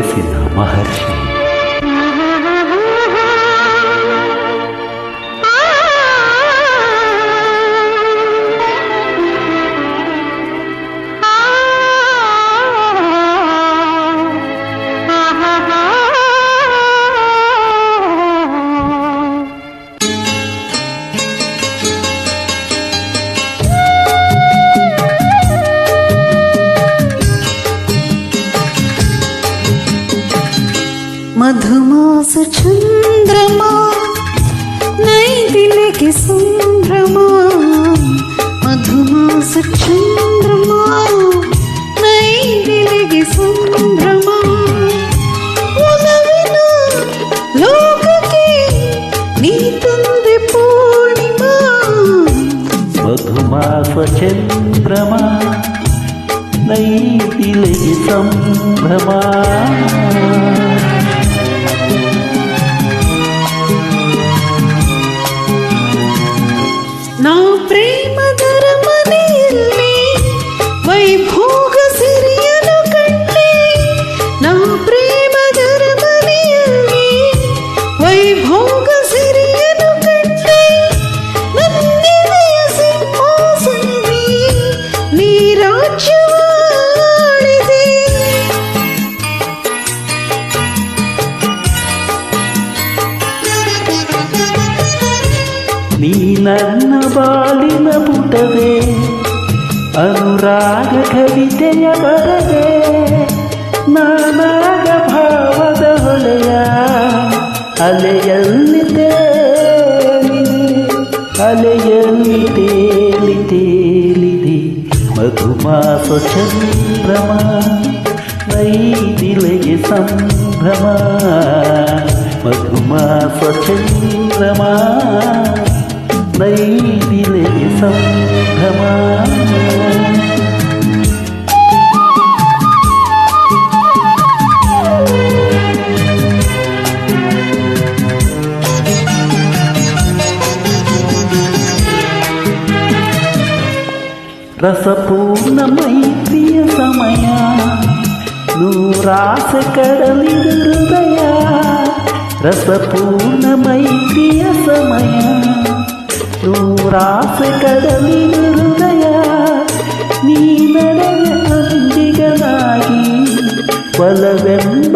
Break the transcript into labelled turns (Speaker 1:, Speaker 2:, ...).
Speaker 1: वैसे ना
Speaker 2: महर्षि చంద్రమా నైదిలికి సంభ్రమా మధుమాస చంద్రమా నైదిలికి సంభ్రమా ఉలవిన లోకకి నీ తంది పూర్ణిమా?
Speaker 1: మధుమాస చంద్రమా నైతిలగి సంభ్రమా?
Speaker 2: ప్రేమ ధరమని
Speaker 1: ನನ್ನ ಬಾಳಿನ ಪುಟವೇ ಅನುರಾಗ ಕವಿತೆಯ ಬರದೆ ನಾನಾಗ ಭಾವದ ಹೊಳೆಯ ಅಲೆಯಲ್ಲಿ ತೇಲಿದೆ ಅಲೆಯಲ್ಲಿ ತೇಲಿ ತೇಲಿದೆ ಮಧುಮಾಸ ಚಂದ್ರಮ ನೈದಿಲೆಗೆ ಸಂಭ್ರಮ ಮಧುಮಾಸ ಚಂದ್ರಮ ನೈದಿಲೆಗೆ ಸಂಭ್ರಮ ರಸಪೂರ್ಣಮೈ ಪ್ರಿಯ ಸಮಯ ನೂರಾಸ ಕಡಲಿದ ಹೃದಯ ರಸಪೂರ್ಣಮೈ ಪ್ರಿಯ ಸಮಯ ನೂರಾಸ ಕಡಲಿದ ಹೃದಯ ನೀ ನಡೆಯ ಅಂದಿಗನಾಗಿ ಬಲವೆಂಬ